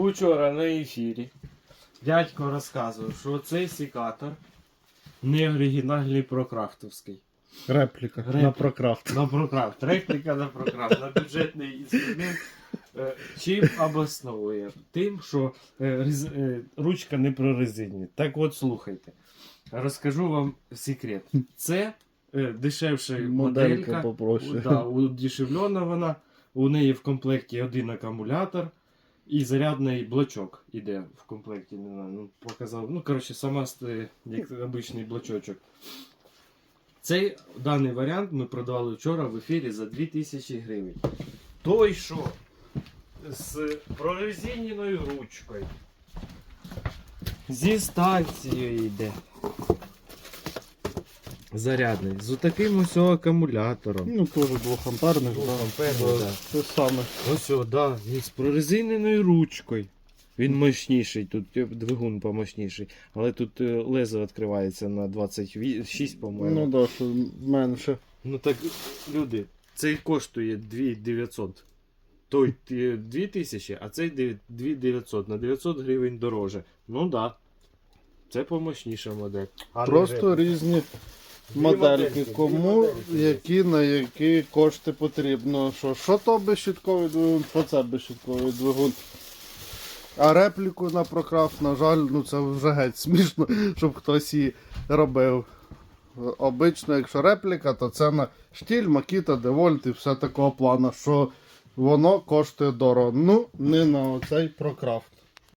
Учора на ефірі дядько розказував, що цей секатор не оригінальний прокрафтовський. Репліка, Репліка. на прокрафт. На прокрафт. Репліка на прокрафт. На бюджетний інструмент. Е, Чим обосновує? Тим, що е, е, ручка не прорезинена. Так от слухайте. Розкажу вам секрет. Це дешевша Моделька моделька. Да, удешевлена вона. У неї в комплекті один акумулятор і зарядний блочок іде в комплекті. Не знаю, ну, показав. Ну, коротше, сама як обичний блочочок. Цей даний варіант ми продавали вчора в ефірі за 2000 гривень. Той, що з прорезиненою ручкою. Зі станцією йде. Зарядний. З таким ось акумулятором. Ну, теж двохамперних, да. Двохамперний, Да. Те саме. Ось, о, да, він з прорезиненою ручкою. Він мощніший, тут е, двигун помощніший. Але тут е, лезо відкривається на 26, по-моєму. Ну да, що менше. Ну так, люди, цей коштує 2900. Той е, 2000, а цей 2900. На 900 гривень дороже. Ну да. Це помощніша модель. А Просто різні модельки. Кому які на які кошти потрібно. Що, що то безщитковий двигун, що це безщитковий двигун. А репліку на прокрафт, на жаль, ну це вже геть смішно, щоб хтось її робив. Обично, якщо репліка, то це на штіль, Макіта, Девольт і все такого плану, що воно коштує дорого. Ну, не на оцей прокрафт.